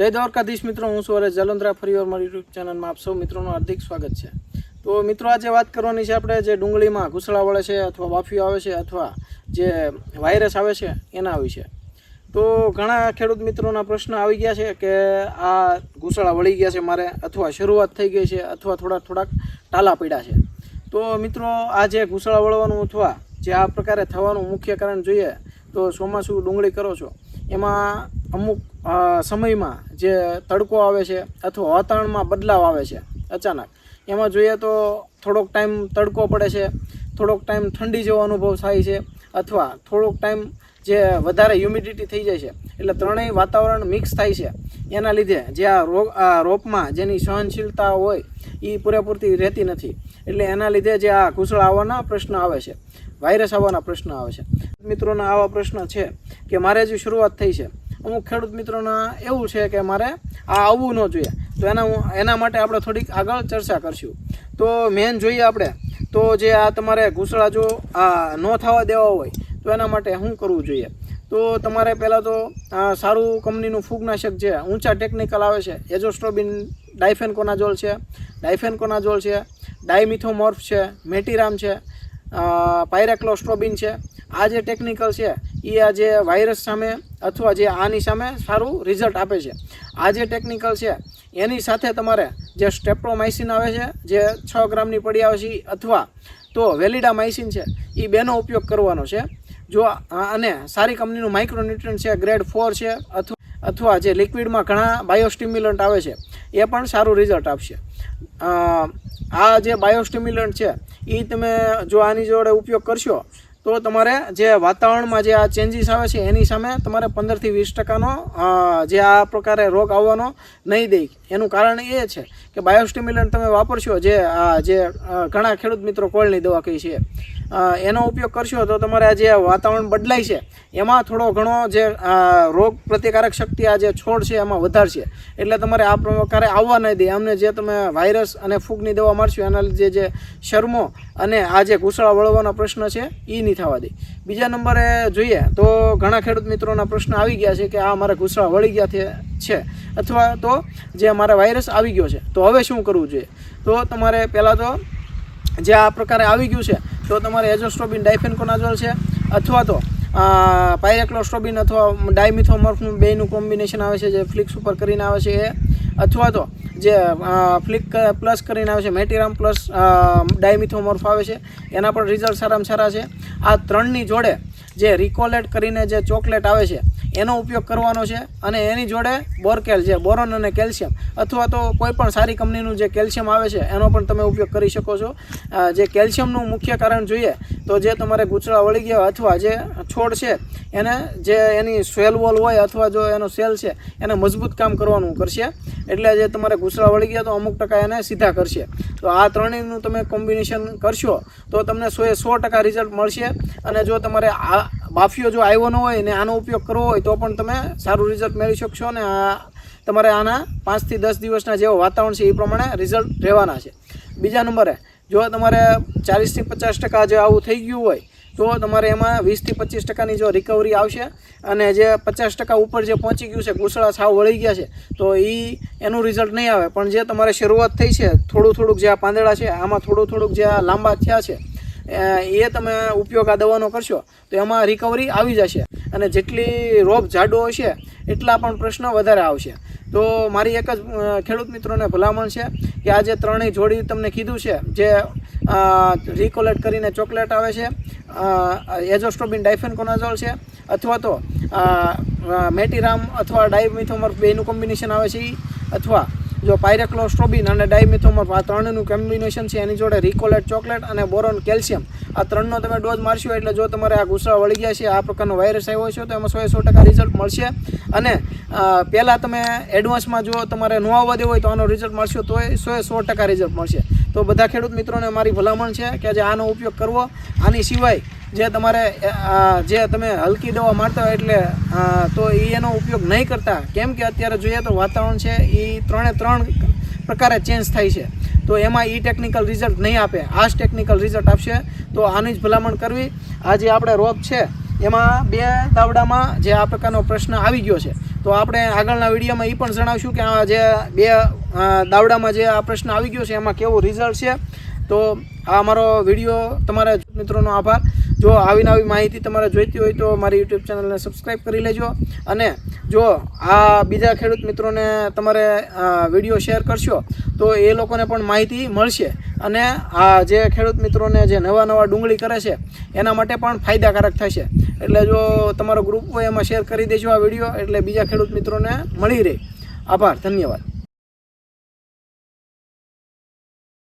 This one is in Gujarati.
જય દ્વારકાધીશ મિત્રો, હું હરેશ જલંધરા ફરીવાર મારી યુટ્યુબ ચેનલમાં આપ સૌ મિત્રોનું હાર્દિક સ્વાગત છે. તો મિત્રો, આજે વાત કરવાની છે આપણે જે ડુંગળીમાં ઘૂસળા વળે છે અથવા બાફીઓ આવે છે અથવા જે વાયરસ આવે છે એના વિશે. તો ઘણા ખેડૂત મિત્રોના પ્રશ્ન આવી ગયા છે કે આ ઘૂસળા વળી ગયા છે મારે અથવા શરૂઆત થઈ ગઈ છે અથવા થોડાક થોડાક ટાલા પડ્યા છે. તો મિત્રો, આ જે ઘૂસળા વળવાનું અથવા જે આ પ્રકારે થવાનું મુખ્ય કારણ જોઈએ તો ચોમાસું ડુંગળી કરો છો, એમાં અમુક સમયમાં જે તડકો આવે છે અથવા વાતાવરણમાં બદલાવ આવે છે અચાનક. એમાં જોઈએ તો થોડોક ટાઈમ તડકો પડે છે, થોડોક ટાઈમ ઠંડી જેવો અનુભવ થાય છે અથવા થોડોક ટાઈમ જે વધારે હ્યુમિડિટી થઈ જાય છે એટલે ત્રણેય વાતાવરણ મિક્સ થાય છે. એના લીધે જે આ રોગ, આ રોપમાં જેની સહનશીલતા હોય એ પૂરેપૂરતી રહેતી નથી. એટલે એના લીધે જે આ ઘૂસળ આવવાના પ્રશ્ન આવે છે વાયરસ આવવાના પ્રશ્ન આવે છે. મિત્રોના આવા પ્રશ્ન છે કે મારે જે શરૂઆત થઈ છે. અમુક ખેડૂત મિત્રોના એવું છે કે મારે આ આવવું ન જોઈએ. તો એના એના માટે આપણે થોડીક આગળ ચર્ચા કરશું. તો મેન જોઈએ આપણે, તો જે આ તમારે ઘૂસળા જો આ ન થવા દેવા હોય, તો એના માટે શું કરવું જોઈએ? તો તમારે પહેલાં તો સારું કંપનીનું ફૂગનાશક છે ઊંચા ટેકનિકલ આવે છે એજોસ્ટ્રોબિન ડાયફેનકોનાઝોલ છે ડાયફેનકોનાઝોલ છે, ડાયમિથોમોર્ફ છે, મેટીરામ છે પાયરેક્લોસ્ટ્રોબિન છે, આ જે ટેકનિકલ છે એ આ જે વાયરસ સામે અથવા જે આની સામે સારું રિઝલ્ટ આપે છે. આ જે ટેકનિકલ છે, એની સાથે તમારે જે સ્ટેપ્રોમાઇસિન આવે છે, જે છ ગ્રામની પડી આવે છે અથવા તો વેલિડામાઇસિન છે એ બેનો ઉપયોગ કરવાનો છે. જો અને સારી કંપનીનું માઇક્રોન્યુટ્રન્ટ છે ગ્રેડ ફોર છે અથવા અથવા જે લિક્વિડમાં ઘણા બાયોસ્ટિમ્યુલન્ટ આવે છે, એ પણ સારું રિઝલ્ટ આપશે. આ જે બાયોસ્ટિમ્યુલન્ટ છે એ તમે જો આની જોડે ઉપયોગ કરશો તો તમારે જે વાતાવરણમાં જે આ ચેન્જીસ આવે છે, એની સામે તમારે પંદરથી વીસ ટકાનો જે આ પ્રકારે રોગ આવવાનો નહીં દે. એનું કારણ એ છે કે બાયોસ્ટિમ્યુલન્ટ તમે વાપરશો, જે આ જે ઘણા ખેડૂત મિત્રો કોળની દવા કહી છે એનો ઉપયોગ કરશો તો તમારે આ જે વાતાવરણ બદલાય છે, એમાં થોડો ઘણો જે રોગ પ્રતિકારક શક્તિ આ જે છોડ છે એમાં વધારશે. એટલે તમારે આ પ્રકારે આવવા નહીં દે. અમને જે તમે વાયરસ અને ફૂગની દવા મારશો, એના લીધે જે શરમો અને આ જે ઘૂસળા વળવાનો પ્રશ્ન છે એ નહીં થવા દે. બીજા નંબરે જોઈએ તો ઘણા ખેડૂત મિત્રોના પ્રશ્ન આવી ગયા છે કે આ મારા ઘૂસડા વળી ગયા છે. અથવા તો જે મારા વાયરસ આવી ગયો છે, તો હવે શું કરવું જોઈએ? તો તમારે પહેલાં તો જે આ પ્રકારે આવી ગયું છે, તો તમારે એઝોસ્ટ્રોબિન ડાયફેનકોનાઝોલ છે, અથવા તો પાયરેક્લોસ્ટ્રોબિન અથવા ડાયમિથોમોર્ફનું બેનું કોમ્બિનેશન આવે છે, જે ફ્લિક્સ ઉપર કરીને આવે છે એ, અથવા તો જે ફ્લિક પ્લસ કરીને આવે છે મેટીરામ પ્લસ ડાયમિથોમોર્ફ આવે છે, એના પણ રિઝલ્ટ સારામાં સારા છે. આ ત્રણની જોડે જે રિકોલેટ કરીને જે ચોકલેટ આવે છે એનો ઉપયોગ કરવાનો છે અને એની જોડે બોરકેલ જે બોરોન અને કેલ્શિયમ અથવા તો કોઈ પણ સારી કંપનીનું જે કેલ્શિયમ આવે છે, એનો પણ તમે ઉપયોગ કરી શકો છો. જે કેલ્શિયમનું મુખ્ય કારણ જોઈએ તો જે તમારે ગૂંચળા વળી ગયા અથવા જે છોડ છે, એને જે એની સેલ વોલ હોય અથવા જો એનો સેલ છે, એને મજબૂત કામ કરવાનું કરશે. એટલે જે તમારે ઘૂસડા વળી ગયા તો અમુક ટકા એને સીધા કરશે. તો આ ત્રણેયનું તમે કોમ્બિનેશન કરશો તો તમને સો એ સો ટકા રિઝલ્ટ મળશે અને જો તમારે આ બાફીઓ જો આવ્યો ન હોય ને આનો ઉપયોગ કરવો હોય તો પણ તમે સારું રિઝલ્ટ મેળવી શકશો ને આ તમારે આના પાંચથી દસ દિવસના જેવો વાતાવરણ છે એ પ્રમાણે રિઝલ્ટ રહેવાના છે. બીજા નંબરે, જો તમારે ચાલીસથી પચાસ ટકા જે આવું થઈ ગયું હોય, તો તમારે એમાં વીસથી પચીસ ટકાની જો રિકવરી આવશે અને જે પચાસ ટકા ઉપર જે પહોંચી ગયું છે ઘૂસળા સાવ વળી ગયા છે, તો એ એનું રિઝલ્ટ નહીં આવે. પણ જે તમારે શરૂઆત થઈ છે, થોડું થોડુંક જે આ પાંદડા છે, આમાં થોડું થોડુંક જે આ લાંબા થયા છે એ તમે ઉપયોગ આ દવાનો કરશો, તો એમાં રિકવરી આવી જશે. અને જેટલી રોપ જાડો હશે, એટલા પણ પ્રશ્ન વધારે આવશે. તો મારી એક જ ખેડૂત મિત્રોને ભલામણ છે કે આ જે ત્રણેય જોડી તમને કીધું છે, જે રિકોલેટ કરીને ચોકલેટ આવે છે એઝોસ્ટ્રોબિન ડાયફેનકોનાઝોલ છે, અથવા તો મેટીરામ અથવા ડાયમિથોમર બેનું કોમ્બિનેશન આવે છે અથવા જો પાયરેક્લોસ્ટ્રોબિન અને ડાયમિથોમર આ ત્રણનું કોમ્બિનેશન છે, એની જોડે રિકોલેટ ચોકલેટ અને બોરોન કેલ્શિયમ. આ ત્રણનો તમે ડોઝ મારશો એટલે જો તમારે આ ઘૂસડા વળી ગયા છે, આ પ્રકારનો વાયરસ આવ્યો છે, તો એમાં સો સો ટકા રિઝલ્ટ મળશે. અને પહેલાં તમે એડવાન્સમાં જો તમારે ન આવવા દેવું હોય તો આનો રિઝલ્ટ મળશે, તો સો સો ટકા રિઝલ્ટ મળશે. તો બધા ખેડૂત મિત્રોને મારી ભલામણ છે કે જે આનો ઉપયોગ કરવો. આની સિવાય જે તમારે જે તમે હલકી દવા મારતા હોય એટલે તો એ એનો ઉપયોગ નહીં કરતા. કેમ કે અત્યારે જોઈએ તો વાતાવરણ છે એ ત્રણે ત્રણ પ્રકારે ચેન્જ થાય છે. તો એમાં એ ટેકનિકલ રિઝલ્ટ નહીં આપે. આ જ ટેકનિકલ રિઝલ્ટ આપશે, તો આની જ ભલામણ કરવી. આ જે આપણે રોગ છે, એમાં બે દાવડામાં જે આ પ્રકારનો પ્રશ્ન આવી ગયો છે. તો આપણે આગળના વિડીયોમાં એ પણ જણાવશું કે આ જે બે દાવડામાં જે આ પ્રશ્ન આવી ગયો છે, એમાં કેવું રિઝલ્ટ છે. તો આ અમારો વીડિયો તમારા મિત્રોનો આભાર. જો આવી નવી માહિતી તમારે જોઈતી હોય તો મારી યુટ્યુબ ચેનલને સબસ્ક્રાઈબ કરી લેજો. અને જો આ બીજા ખેડૂત મિત્રોને તમારે વીડિયો શેર કરશો, તો એ લોકોને પણ માહિતી મળશે. અને આ જે ખેડૂત મિત્રોને જે નવા નવા ડુંગળી કરે છે, એના માટે પણ ફાયદાકારક થશે. એટલે જો તમારો ગ્રુપ હોય એમાં શેર કરી દેજો આ વીડિયો, એટલે બીજા ખેડૂત મિત્રોને મળી રહે. આભાર, ધન્યવાદ.